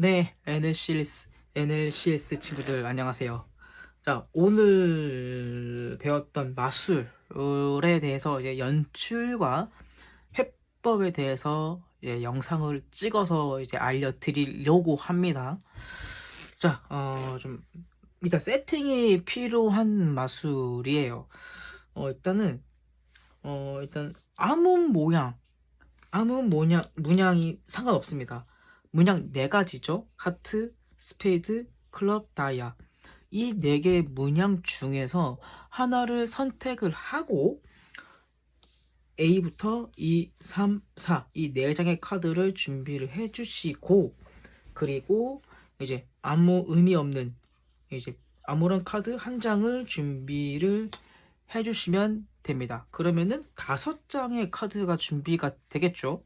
네, NLCS, NLCS 친구들 안녕하세요. 자, 오늘 배웠던 마술에 대해서 이제 연출과 해법에 대해서 이제 영상을 찍어서 이제 알려드리려고 합니다. 자, 어, 좀, 일단 세팅이 필요한 마술이에요. 어, 일단은, 어, 일단 아무 모양, 아무 모양, 문양이 상관없습니다. 문양 네 가지죠. 하트, 스페이드, 클럽, 다이아. 이 네 개의 문양 중에서 하나를 선택을 하고 A부터 2, 3, 4 이 네 장의 카드를 준비를 해 주시고 그리고 이제 아무 의미 없는 이제 아무런 카드 한 장을 준비를 해 주시면 됩니다. 그러면은 다섯 장의 카드가 준비가 되겠죠.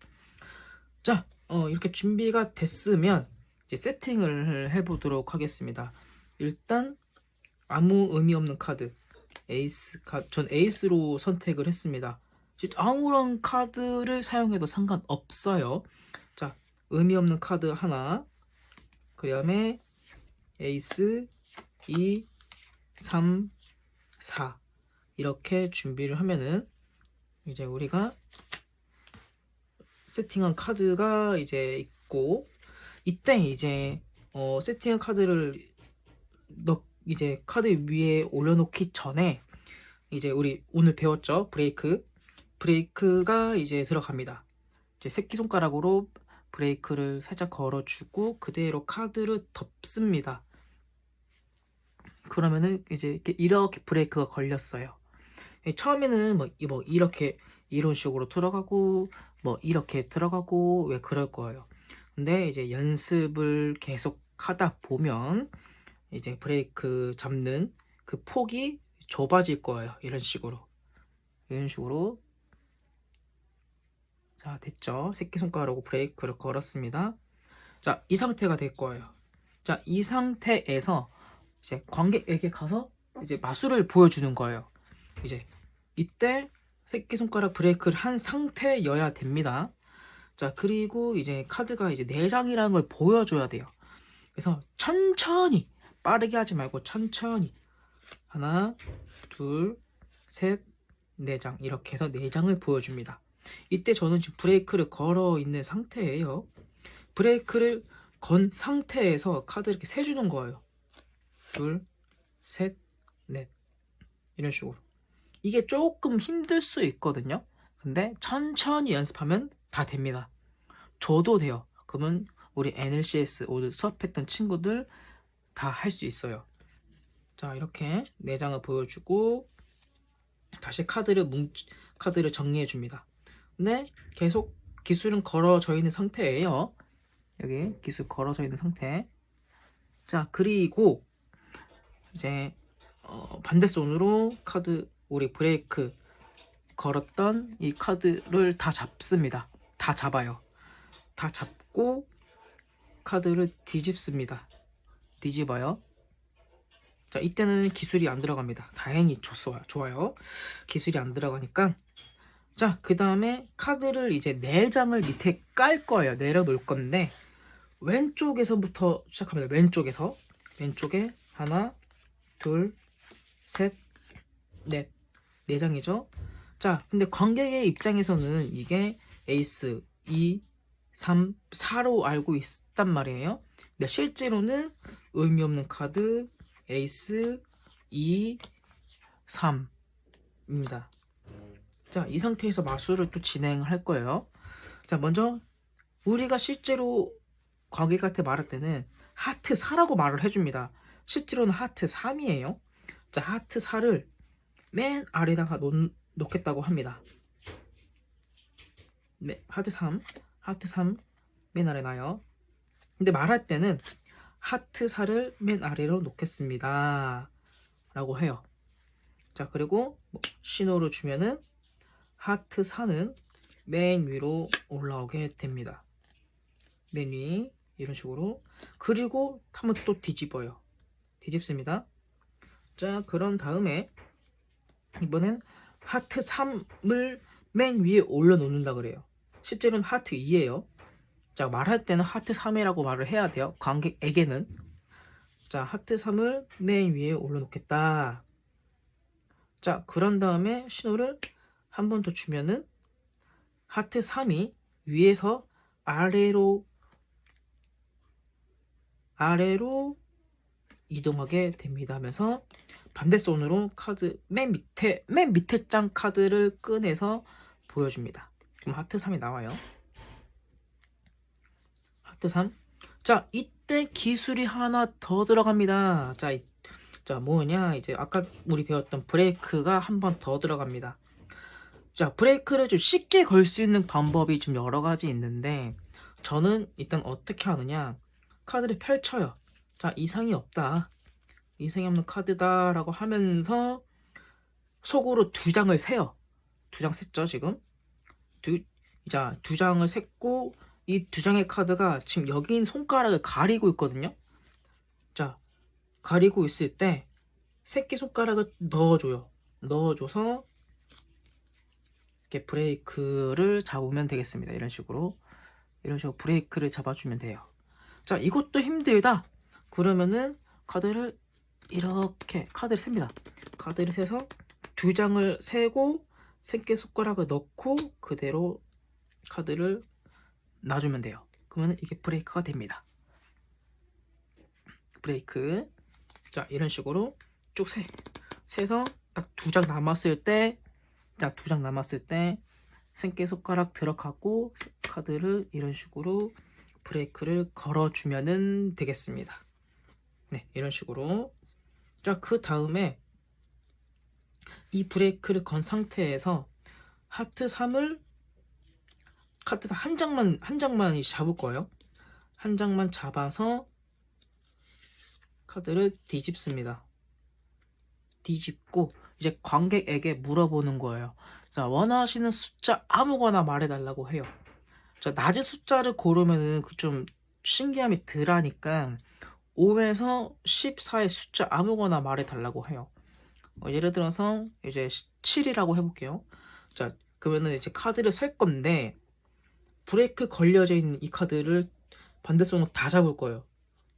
자, 어, 이렇게 준비가 됐으면 이제 세팅을 해보도록 하겠습니다. 일단 아무 의미 없는 카드 에이스 카드 전 에이스로 선택을 했습니다. 아무런 카드를 사용해도 상관없어요. 자, 의미 없는 카드 하나 그 다음에 에이스 2, 3, 4 이렇게 준비를 하면은 이제 우리가 세팅한 카드가 이제 있고 이때 이제 어, 세팅한 카드를 넣 이제 카드 위에 올려놓기 전에 이제 우리 오늘 배웠죠? 브레이크. 브레이크가 이제 들어갑니다. 이제 새끼손가락으로 브레이크를 살짝 걸어주고 그대로 카드를 덮습니다. 그러면은 이제 이렇게, 이렇게 브레이크가 걸렸어요. 처음에는 뭐, 뭐 이렇게 이런 식으로 들어가고 뭐 이렇게 들어가고 왜 그럴 거예요. 근데 이제 연습을 계속 하다 보면 이제 브레이크 잡는 그 폭이 좁아질 거예요. 이런 식으로. 이런 식으로. 자, 됐죠? 새끼손가락으로 브레이크를 걸었습니다. 자, 이 상태가 될 거예요. 자, 이 상태에서 이제 관객에게 가서 이제 마술을 보여주는 거예요. 이제 이때 새끼손가락 브레이크를 한 상태여야 됩니다. 자, 그리고 이제 카드가 이제 4장이라는 걸 보여줘야 돼요. 그래서 천천히, 빠르게 하지 말고 천천히. 하나, 둘, 셋, 4장. 이렇게 해서 4장을 보여줍니다. 이때 저는 지금 브레이크를 걸어 있는 상태예요. 브레이크를 건 상태에서 카드 이렇게 세주는 거예요. 둘, 셋, 넷. 이런 식으로. 이게 조금 힘들 수 있거든요. 근데 천천히 연습하면 다 됩니다. 저도 돼요. 그러면 우리 NLCS 오늘 수업했던 친구들 다 할 수 있어요. 자 이렇게 내장을 보여주고 다시 카드를 뭉 카드를 정리해 줍니다. 근데 계속 기술은 걸어져 있는 상태예요. 여기 기술 걸어져 있는 상태. 자 그리고 이제 어, 반대손으로 카드 우리 브레이크 걸었던 이 카드를 다 잡습니다. 다 잡아요. 다 잡고 카드를 뒤집습니다. 뒤집어요. 자, 이때는 기술이 안 들어갑니다. 다행히 좋아요. 좋아요. 기술이 안 들어가니까 자, 그 다음에 카드를 이제 4장을 밑에 깔 거예요. 내려놓을 건데 왼쪽에서부터 시작합니다. 왼쪽에서 왼쪽에 하나, 둘, 셋, 넷, 4장이죠. 자, 근데 관객의 입장에서는 이게 에이스 2, 3, 4로 알고 있단 말이에요. 근데 실제로는 의미 없는 카드 에이스 2, 3입니다. 자, 이 상태에서 마술을 또 진행할 거예요. 자, 먼저 우리가 실제로 관객한테 말할 때는 하트 4라고 말을 해줍니다. 실제로는 하트 3이에요. 자, 하트 4를 맨 아래다가 놓, 놓겠다고 합니다. 네, 하트 3, 하트 3 맨 아래 놔요. 근데 말할 때는 하트 4를 맨 아래로 놓겠습니다. 라고 해요. 자, 그리고 뭐 신호를 주면은 하트 4는 맨 위로 올라오게 됩니다. 맨 위, 이런 식으로. 그리고 한번 또 뒤집어요. 뒤집습니다. 자, 그런 다음에 이번엔 하트 3을 맨 위에 올려놓는다 그래요. 실제로는 하트 2예요. 자, 말할 때는 하트 3이라고 말을 해야 돼요. 관객에게는. 자, 하트 3을 맨 위에 올려놓겠다. 자, 그런 다음에 신호를 한 번 더 주면은 하트 3이 위에서 아래로 아래로 이동하게 됩니다 하면서 반대손으로 카드 맨 밑에 맨 밑에 장 카드를 꺼내서 보여줍니다. 그럼 하트 3이 나와요. 하트 3. 자, 이때 기술이 하나 더 들어갑니다. 자, 이- 자, 뭐냐? 이제 아까 우리 배웠던 브레이크가 한 번 더 들어갑니다. 자, 브레이크를 좀 쉽게 걸 수 있는 방법이 좀 여러 가지 있는데 저는 일단 어떻게 하느냐? 카드를 펼쳐요. 자, 이상이 없다. 이상이 없는 카드다라고 하면서 속으로 두 장을 세요. 두장 셌죠, 지금? 두, 자, 두 장을 셌고 이 두 장의 카드가 지금 있는 손가락을 가리고 있거든요. 자, 가리고 있을 때 새끼 손가락을 넣어줘요. 넣어줘서 이렇게 브레이크를 잡으면 되겠습니다. 이런 식으로 이런 식으로 브레이크를 잡아주면 돼요. 자, 이것도 힘들다. 그러면은 카드를 이렇게 카드를 셉니다. 카드를 세서 두 장을 세고 새끼 손가락을 넣고 그대로 카드를 놔주면 돼요. 그러면 이게 브레이크가 됩니다. 브레이크. 자, 이런 식으로 쭉 세. 세서 딱 두 장 남았을 때, 딱 두 장 남았을 때, 새끼 손가락 들어가고 카드를 이런 식으로 브레이크를 걸어주면은 되겠습니다. 네, 이런 식으로. 자, 그 다음에 이 브레이크를 건 상태에서 하트 3을 카드 한 장만 한 장만 잡을 거예요. 한 장만 잡아서 카드를 뒤집습니다. 뒤집고 이제 관객에게 물어보는 거예요. 자, 원하시는 숫자 아무거나 말해달라고 해요. 자, 낮은 숫자를 고르면은 그 좀 신기함이 덜하니까 5에서 14의 숫자 아무거나 말해달라고 해요. 어, 예를 들어서 이제 7이라고 해볼게요. 자, 그러면은 이제 카드를 살 건데 브레이크 걸려져 있는 이 카드를 반대손으로 다 잡을 거예요.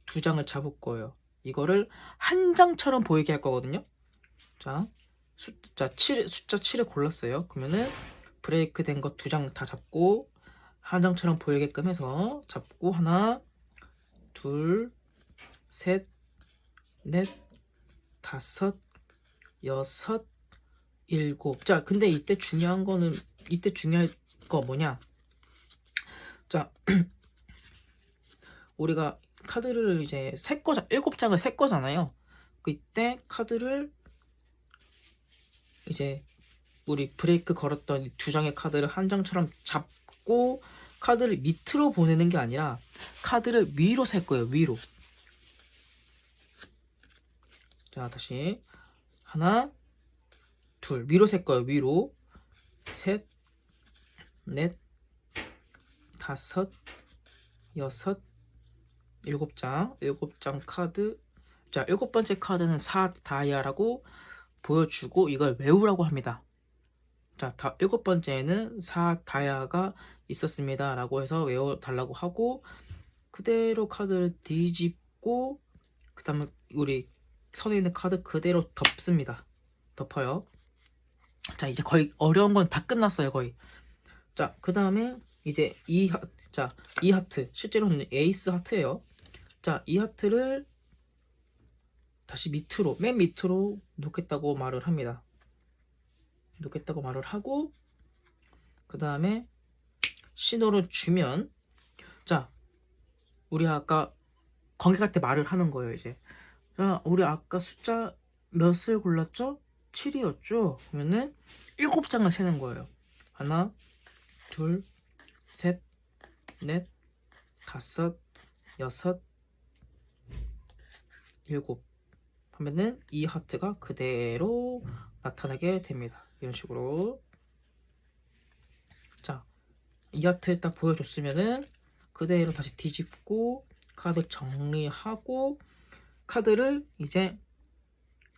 두 장을 잡을 거예요. 이거를 한 장처럼 보이게 할 거거든요. 자, 숫자 7, 숫자 7을 골랐어요. 그러면은 브레이크 된 거 두 장 다 잡고 한 장처럼 보이게끔 해서 잡고 하나, 둘, 셋, 넷, 다섯, 여섯, 일곱. 자, 근데 이때 중요한 거는 이때 중요한 거 뭐냐? 자, 우리가 카드를 이제 세 거자 일곱 장을 세 거잖아요. 그때 카드를 이제 우리 브레이크 걸었던 이두 장의 카드를 한 장처럼 잡고 카드를 밑으로 보내는 게 아니라 카드를 위로 셀 거예요. 위로. 자, 다시 하나, 둘 위로 셀 거예요. 위로 셋, 넷, 다섯, 여섯, 일곱 장, 일곱 장 카드. 자, 일곱 번째 카드는 4 다이아라고 보여주고 이걸 외우라고 합니다. 자, 다, 일곱 번째는 4 다이아가 있었습니다. 라고 해서 외워달라고 하고, 그대로 카드를 뒤집고, 그 다음에 우리 선에 있는 카드 그대로 덮습니다. 덮어요. 자, 이제 거의 어려운 건 다 끝났어요, 거의. 자, 그 다음에 이제 이 하, 자, 이 하트. 실제로는 에이스 하트예요. 자, 이 하트를 다시 밑으로, 맨 밑으로 놓겠다고 말을 합니다. 놓겠다고 말을 하고, 그 다음에 신호를 주면, 자, 우리 아까 관객할 때 말을 하는 거예요, 이제. 자, 우리 아까 숫자 몇을 골랐죠? 7이었죠? 그러면은 7장을 세는 거예요. 하나, 둘, 셋, 넷, 다섯, 여섯, 일곱. 하면은 이 하트가 그대로 나타나게 됩니다. 이런 식으로. 자, 이 하트 딱 보여줬으면은 그대로 다시 뒤집고 카드 정리하고 카드를 이제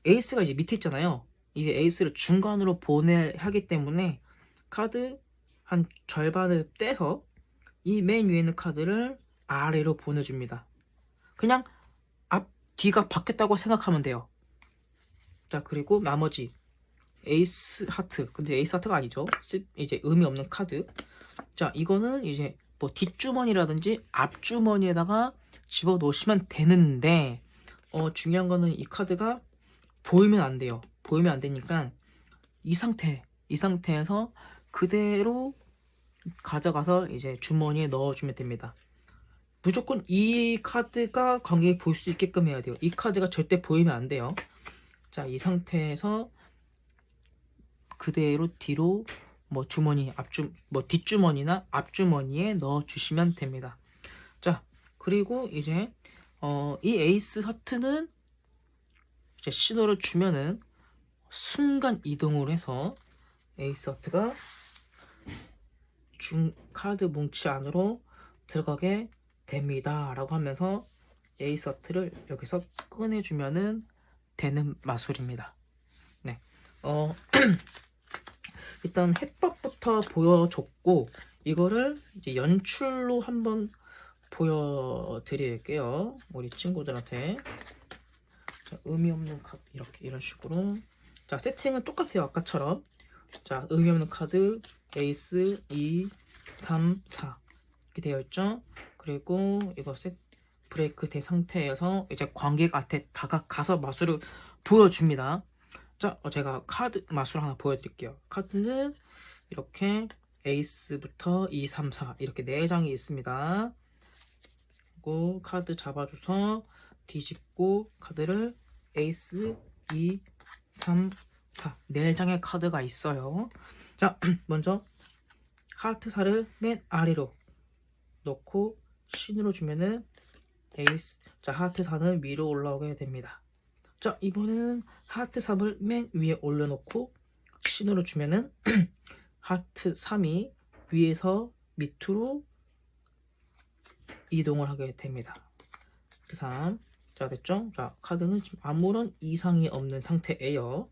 에이스가 이제 밑에 있잖아요. 이게 에이스를 중간으로 보내 하기 때문에 카드 한 절반을 떼서 이 맨 위에 있는 카드를 아래로 보내줍니다. 그냥 앞, 뒤가 바뀌었다고 생각하면 돼요. 자, 그리고 나머지 에이스 하트. 근데 에이스 하트가 아니죠. 시- 이제 의미 없는 카드. 자, 이거는 이제 뭐 뒷주머니라든지 앞주머니에다가 집어 넣으시면 되는데, 어, 중요한 거는 이 카드가 보이면 안 돼요. 보이면 안 되니까 이 상태, 이 상태에서 그대로 가져가서 이제 주머니에 넣어주면 됩니다. 무조건 이 카드가 관객이 볼 수 있게끔 해야 돼요. 이 카드가 절대 보이면 안 돼요. 자, 이 상태에서 그대로 뒤로 뭐 주머니 앞주 뭐 뒷주머니나 앞주머니에 넣어 주시면 됩니다. 자, 그리고 이제 어, 이 에이스 하트는 이제 신호를 주면은 순간 이동을 해서 에이스 하트가 중 카드 뭉치 안으로 들어가게 됩니다 라고 하면서 에이스 하트를 여기서 꺼내주면은 되는 마술입니다. 네, 어 일단 해법부터 보여줬고 이거를 이제 연출로 한번 보여드릴게요. 우리 친구들한테 자, 의미 없는 카드 이렇게 이런 식으로 자 세팅은 똑같아요 아까처럼 자 의미 없는 카드 에이스 2 3 4 이렇게 되어 있죠. 그리고 이거 셋 브레이크 된 상태에서 이제 관객한테 다가가서 마술을 보여줍니다. 자, 어, 제가 카드 마술 하나 보여드릴게요. 카드는 이렇게 에이스부터 2, 3, 4 이렇게 네 장이 있습니다. 그리고 카드 잡아줘서 뒤집고 카드를 에이스 2, 3, 4네 장의 카드가 있어요. 자, 먼저 하트 4를 맨 아래로 놓고 신으로 주면은 에이스 자 하트 4는 위로 올라오게 됩니다. 자 이번에는 하트 3을 맨 위에 올려놓고 신호를 주면은 하트 3이 위에서 밑으로 이동을 하게 됩니다. 하트 3. 자 됐죠? 자 카드는 지금 아무런 이상이 없는 상태예요.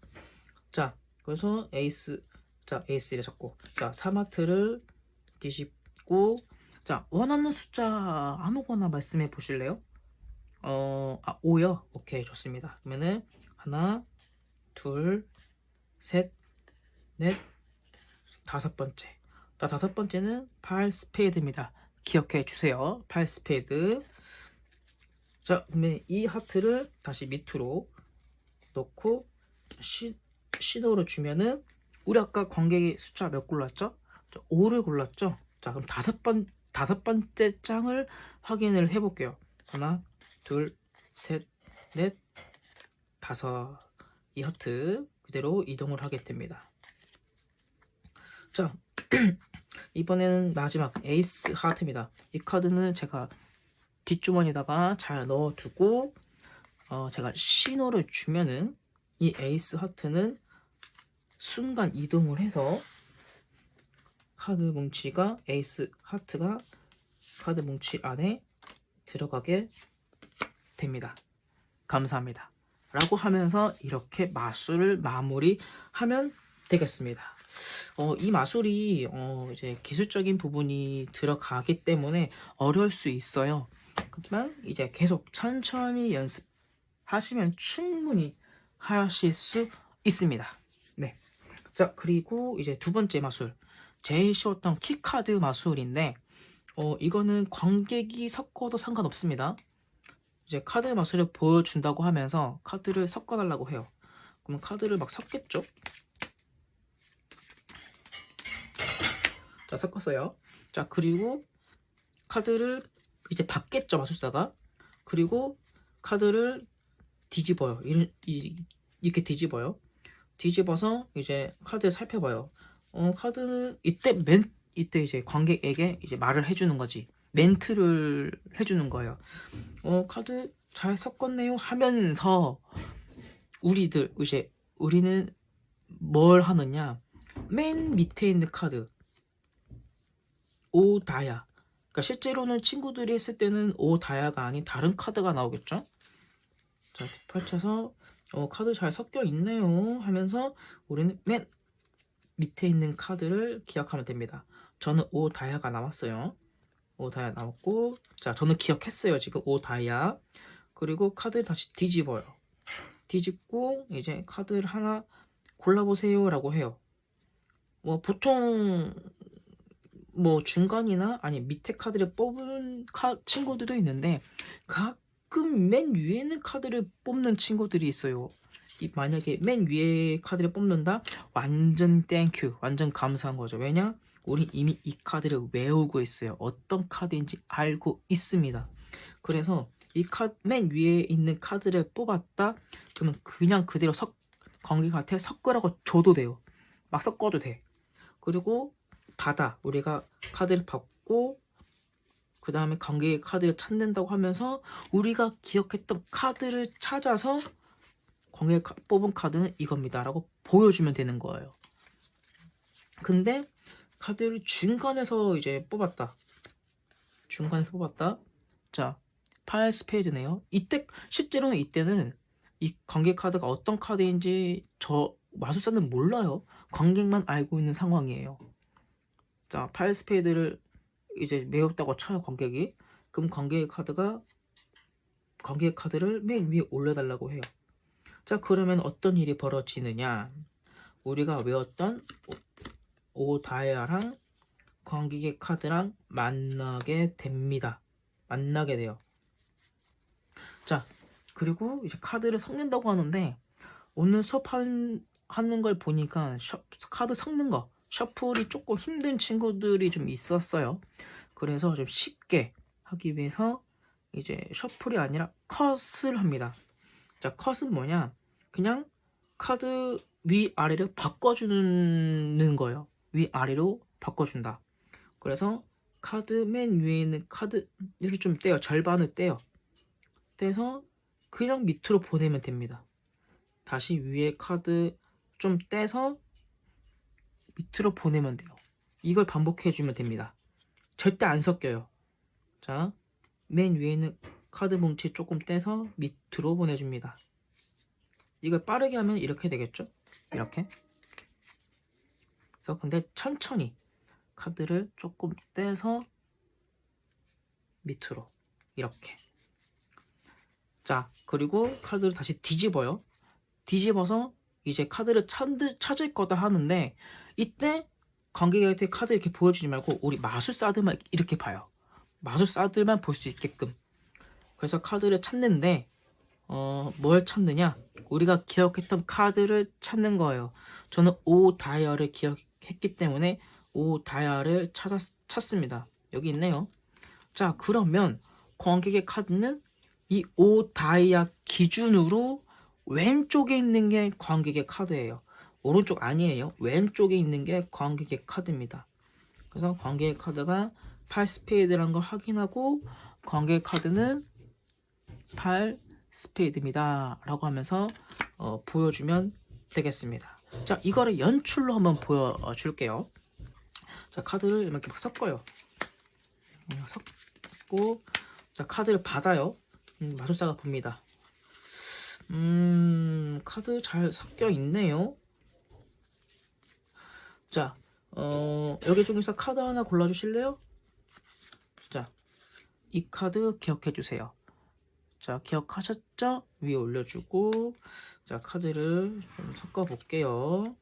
자 그래서 에이스 자 에이스를 잡고 자 3하트를 뒤집고 자 원하는 숫자 아무거나 말씀해 보실래요? 어, 아, 5요? 오케이, 좋습니다. 그러면은, 하나, 둘, 셋, 넷, 다섯 번째. 자, 다섯 번째는 8 스페이드입니다. 기억해 주세요. 8 스페이드. 자, 그러면 이 하트를 다시 밑으로 놓고, 시, 시도를 주면은, 우리 아까 관객이 숫자 몇 골랐죠? 5를 골랐죠? 자, 그럼 다섯 번, 다섯 번째 장을 확인을 해 볼게요. 하나, 둘, 셋, 넷, 다섯. 이 하트 그대로 이동을 하게 됩니다. 자, 이번에는 마지막 에이스 하트입니다. 이 카드는 제가 뒷주머니에다가 잘 넣어두고 어, 제가 신호를 주면은 이 에이스 하트는 순간 이동을 해서 카드 뭉치가 에이스 하트가 카드 뭉치 안에 들어가게 됩니다. 감사합니다. 라고 하면서 이렇게 마술을 마무리하면 되겠습니다. 어, 이 마술이 어, 이제 기술적인 부분이 들어가기 때문에 어려울 수 있어요. 하지만 이제 계속 천천히 연습하시면 충분히 하실 수 있습니다. 네. 자, 그리고 이제 두 번째 마술. 제일 쉬웠던 키카드 마술인데, 어, 이거는 관객이 섞어도 상관없습니다. 이제 카드 마술을 보여준다고 하면서 카드를 섞어달라고 해요. 그러면 카드를 막 섞겠죠? 자, 섞었어요. 자, 그리고 카드를 이제 받겠죠, 마술사가. 그리고 카드를 뒤집어요. 이런, 이, 이렇게 뒤집어요. 뒤집어서 이제 카드를 살펴봐요. 어, 카드는 이때 멘, 이때 이제 관객에게 이제 말을 해주는 거지. 멘트를 해주는 거예요. 어, 카드 잘 섞었네요 하면서 우리들 이제 우리는 뭘 하느냐? 맨 밑에 있는 카드 오 다야. 그러니까 실제로는 친구들이 했을 때는 오 다야가 아닌 다른 카드가 나오겠죠? 자, 펼쳐서 어, 카드 잘 섞여 있네요 하면서 우리는 맨 밑에 있는 카드를 기억하면 됩니다. 저는 오 다야가 나왔어요. 오 다이아 나왔고 자 저는 기억했어요 지금 오 다이아 그리고 카드를 다시 뒤집어요 뒤집고 이제 카드를 하나 골라보세요 라고 해요 뭐 보통 뭐 중간이나 아니 밑에 카드를 뽑은 카, 친구들도 있는데 가끔 맨 위에 있는 카드를 뽑는 친구들이 있어요. 이 만약에 맨 위에 카드를 뽑는다? 완전 땡큐 완전 감사한 거죠. 왜냐? 우리 이미 이 카드를 외우고 있어요. 어떤 카드인지 알고 있습니다. 그래서 이 카드 맨 위에 있는 카드를 뽑았다? 그러면 그냥 그대로 석 관객한테 섞으라고 줘도 돼요. 막 섞어도 돼. 그리고 받아 우리가 카드를 받고 그 다음에 관객의 카드를 찾는다고 하면서 우리가 기억했던 카드를 찾아서 관객 가- 뽑은 카드는 이겁니다 라고 보여주면 되는 거예요. 근데 카드를 중간에서 이제 뽑았다. 중간에서 뽑았다. 자 파일 스페이드네요. 이때 실제로는 이때는 이 관객 카드가 어떤 카드인지 저 마술사는 몰라요. 관객만 알고 있는 상황이에요 자 파일 스페이드를 이제 외웠다고 쳐요 관객이. 그럼 관객의 카드가 관객 카드를 맨 위에 올려달라고 해요. 자 그러면 어떤 일이 벌어지느냐? 우리가 외웠던 오, 오 다이아랑 관객의 카드랑 만나게 됩니다. 만나게 돼요. 자 그리고 이제 카드를 섞는다고 하는데 오늘 수업 한, 하는 걸 보니까 셔- 카드 섞는 거 셔플이 조금 힘든 친구들이 좀 있었어요. 그래서 좀 쉽게 하기 위해서 이제 셔플이 아니라 컷을 합니다. 자 컷은 뭐냐? 그냥 카드 위아래를 바꿔주는 거예요. 위아래로 바꿔준다. 그래서 카드 맨 위에 있는 카드를 좀 떼요. 절반을 떼요. 떼서 그냥 밑으로 보내면 됩니다. 다시 위에 카드 좀 떼서 밑으로 보내면 돼요. 이걸 반복해 주면 됩니다. 절대 안 섞여요. 자 맨 위에 있는 카드 뭉치 조금 떼서 밑으로 보내줍니다. 이걸 빠르게 하면 이렇게 되겠죠? 이렇게. 그래서 근데 천천히 카드를 조금 떼서 밑으로 이렇게. 자 그리고 카드를 다시 뒤집어요. 뒤집어서 이제 카드를 찾, 찾을 거다 하는데 이때 관객한테 카드 이렇게 보여주지 말고 우리 마술사들만 이렇게 봐요. 마술사들만 볼 수 있게끔. 그래서 카드를 찾는데 어, 뭘 찾느냐? 우리가 기억했던 카드를 찾는 거예요. 저는 오 다이아를 기억했기 때문에 오 다이아를 찾았, 찾습니다. 여기 있네요. 자 그러면 관객의 카드는 이 오 다이아 기준으로 왼쪽에 있는 게 관객의 카드예요. 오른쪽 아니에요. 왼쪽에 있는 게 관객의 카드입니다. 그래서 관객의 카드가 8 스페이드라는 걸 확인하고 관객 카드는 8 스페이드입니다. 라고 하면서 어, 보여주면 되겠습니다. 자 이거를 연출로 한번 보여줄게요. 자 카드를 이렇게 막 섞어요. 음, 섞고 자 카드를 받아요. 음, 마술사가 봅니다 음 카드 잘 섞여 있네요 자 어, 여기 중에서 카드 하나 골라주실래요? 자, 이 카드 기억해 주세요. 자, 기억하셨죠? 위에 올려주고, 자, 카드를 좀 섞어 볼게요.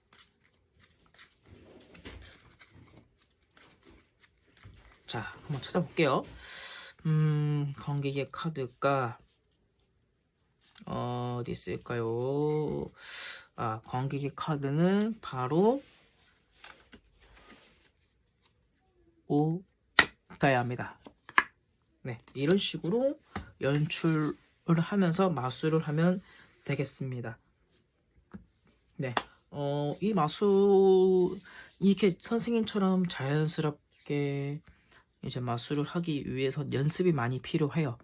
자, 한번 찾아볼게요. 음, 관객의 카드가, 어, 어디 있을까요? 아, 관객의 카드는 바로, 오 가야 합니다. 네, 이런 식으로 연출을 하면서 마술을 하면 되겠습니다. 네, 어, 이 마술 이렇게 선생님처럼 자연스럽게 이제 마술을 하기 위해서 연습이 많이 필요해요.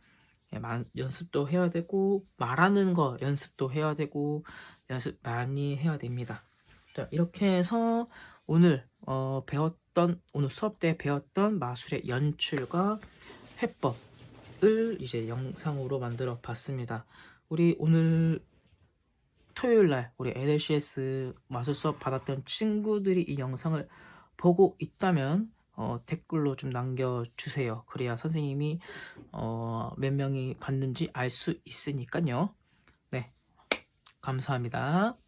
예, 마- 연습도 해야 되고 말하는 거 연습도 해야 되고 연습 많이 해야 됩니다. 자, 이렇게 해서 오늘 어, 배웠던 오늘 수업 때 배웠던 마술의 연출과 해법을 이제 영상으로 만들어 봤습니다. 우리 오늘 토요일 날 우리 LCS 마술 수업 받았던 친구들이 이 영상을 보고 있다면 어, 댓글로 좀 남겨주세요. 그래야 선생님이 어, 몇 명이 봤는지 알 수 있으니까요. 네, 감사합니다.